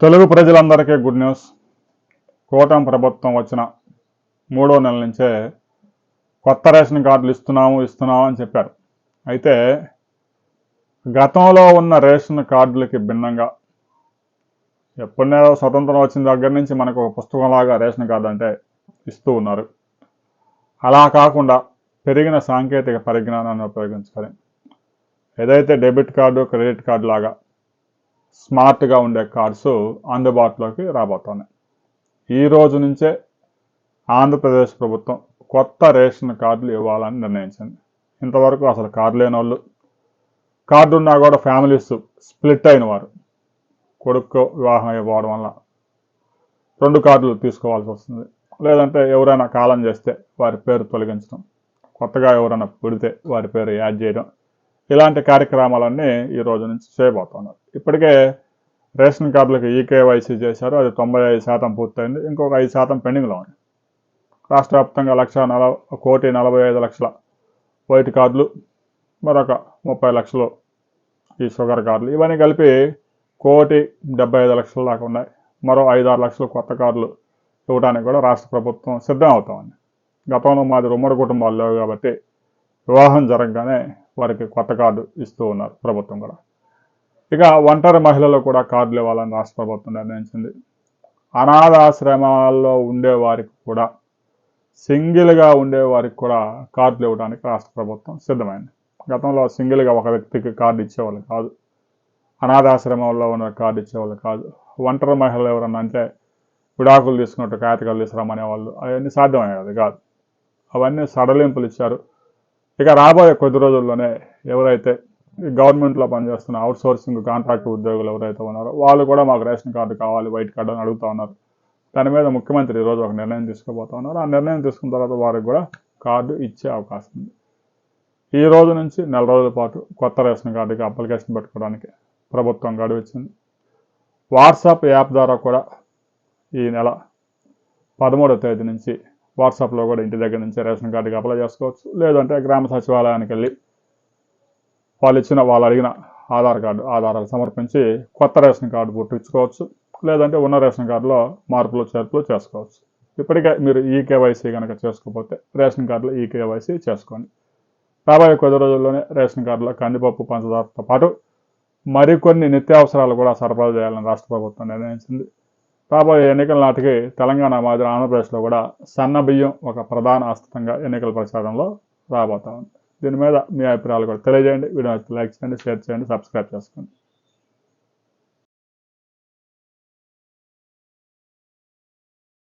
తెలుగు ప్రజలందరికీ good news. కూటమి ప్రభుత్వం వచ్చిన మూడో నెల నుంచే కొత్త రేషన్ కార్డులు ఇస్తున్నాము ఇస్తున్నాము అని చెప్పారు. అయితే గతంలో ఉన్న రేషన్ కార్డులకి భిన్నంగా ఎప్పుడైనా స్వతంత్రం వచ్చిన దగ్గర నుంచి మనకు పుస్తకంలాగా రేషన్ కార్డు అంటే ఇస్తూ ఉన్నారు. అలా కాకుండా పెరిగిన సాంకేతిక పరిజ్ఞానాన్ని ఉపయోగించుకొని ఏదైతే డెబిట్ కార్డు క్రెడిట్ కార్డు లాగా స్మార్ట్గా ఉండే కార్డ్స్ అందుబాటులోకి రాబోతున్నాయి. ఈ రోజు నుంచే ఆంధ్రప్రదేశ్ ప్రభుత్వం కొత్త రేషన్ కార్డులు ఇవ్వాలని నిర్ణయించింది. ఇంతవరకు అసలు కార్డు లేని వాళ్ళు కార్డు ఉన్నా కూడా ఫ్యామిలీస్ స్ప్లిట్ అయిన వారు. కొడుకు వివాహం అయిపోవడం వల్ల రెండు కార్డులు తీసుకోవాల్సి వస్తుంది. లేదంటే ఎవరైనా కాలం చేస్తే వారి పేరు తొలగించడం కొత్తగా ఎవరైనా పుడితే వారి పేరు యాడ్ చేయడం ఇలాంటి కార్యక్రమాలన్నీ ఈ రోజు నుంచి చేయబోతున్నారు ఇప్పటికే రేషన్ కార్డులకు ఈకేవైసీ చేశారు. అది తొంభై ఐదు శాతం పూర్తయింది. ఇంకొక ఐదు శాతం పెండింగ్లో ఉంది. రాష్ట్ర వ్యాప్తంగా లక్ష కోటి నలభై ఐదు లక్షల వైట్ కార్డులు మరొక ముప్పై లక్షలు ఈ షుగర్ కార్డులు. ఇవన్నీ కలిపి కోటి డెబ్బై ఐదు లక్షల దాకా ఉన్నాయి. మరో ఐదు ఆరు లక్షలు కొత్త కార్డులు ఇవ్వడానికి కూడా రాష్ట్ర ప్రభుత్వం సిద్ధం అవుతామండి గతంలో మాది ఉమ్మడి కుటుంబాలు లేవు కాబట్టి వివాహం జరగగానే వారికి కొత్త కార్డు ఇస్తూ ఉన్నారు ప్రభుత్వం కూడా. ఇక ఒంటరి మహిళలు కూడా కార్డులు ఇవ్వాలని రాష్ట్ర ప్రభుత్వం నిర్ణయించింది. అనాథాశ్రమాల్లో ఉండే వారికి కూడా సింగిల్గా ఉండే వారికి కూడా కార్డులు ఇవ్వడానికి రాష్ట్ర ప్రభుత్వం సిద్ధమైంది. గతంలో సింగిల్గా ఒక వ్యక్తికి కార్డు ఇచ్చేవాళ్ళు కాదు. అనాథాశ్రమంలో ఉన్న కార్డు ఇచ్చేవాళ్ళు కాదు. ఒంటరి మహిళలు ఎవరన్నా అంటే విడాకులు తీసుకున్నట్టు కాగితాలు తీసుకురామనేవాళ్ళు అవన్నీ సాధ్యమయ్యేది కాదు. అవన్నీ సడలింపులు ఇచ్చారు. ఇక రాబోయే కొద్ది రోజుల్లోనే ఎవరైతే ఈ గవర్నమెంట్లో పనిచేస్తున్న అవుట్ సోర్సింగ్ కాంట్రాక్ట్ ఉద్యోగులు ఎవరైతే ఉన్నారో వాళ్ళు కూడా మాకు రేషన్ కార్డు కావాలి వైట్ కార్డు అని అడుగుతా ఉన్నారు. దాని మీద ముఖ్యమంత్రి ఈరోజు ఒక నిర్ణయం తీసుకుపోతా ఉన్నారు. ఆ నిర్ణయం తీసుకున్న తర్వాత వారికి కూడా కార్డు ఇచ్చే అవకాశం ఉంది. ఈ రోజు నుంచి నెల రోజుల పాటు కొత్త రేషన్ కార్డుకి అప్లికేషన్ పెట్టుకోవడానికి ప్రభుత్వం గడువు ఇచ్చింది. వాట్సాప్ యాప్ ద్వారా కూడా ఈ నెల పదమూడవ తేదీ నుంచి వాట్సాప్లో కూడా ఇంటి దగ్గర నుంచి రేషన్ కార్డుకి అప్లై చేసుకోవచ్చు. లేదంటే గ్రామ సచివాలయానికి వెళ్ళి వాళ్ళు ఇచ్చిన వాళ్ళు అడిగిన ఆధార్ కార్డు ఆధారాలు సమర్పించి కొత్త రేషన్ కార్డు పుట్టించుకోవచ్చు. లేదంటే ఉన్న రేషన్ కార్డులో మార్పులు చేర్పులు చేసుకోవచ్చు. ఇప్పటికే మీరు ఈ కేవైసీ కనుక చేసుకోకపోతే రేషన్ కార్డులో ఈ కేవైసీ చేసుకోండి. రాబోయే కొద్ది రోజుల్లోనే రేషన్ కార్డులో కందిపప్పు పంచదారతో పాటు మరికొన్ని నిత్యావసరాలు కూడా సరఫరా చేయాలని రాష్ట్ర ప్రభుత్వం నిర్ణయించింది. రాబోయే ఎన్నికల నాటికి తెలంగాణ మాదిరి ఆంధ్రప్రదేశ్లో కూడా సన్న బియ్యం ఒక ప్రధాన ఆస్తంగా ఎన్నికల ప్రచారంలో రాబోతా ఉంది. దీని మీద మీ అభిప్రాయాలు కూడా తెలియజేయండి. వీడియో లైక్ చేయండి షేర్ చేయండి సబ్స్క్రైబ్ చేసుకోండి.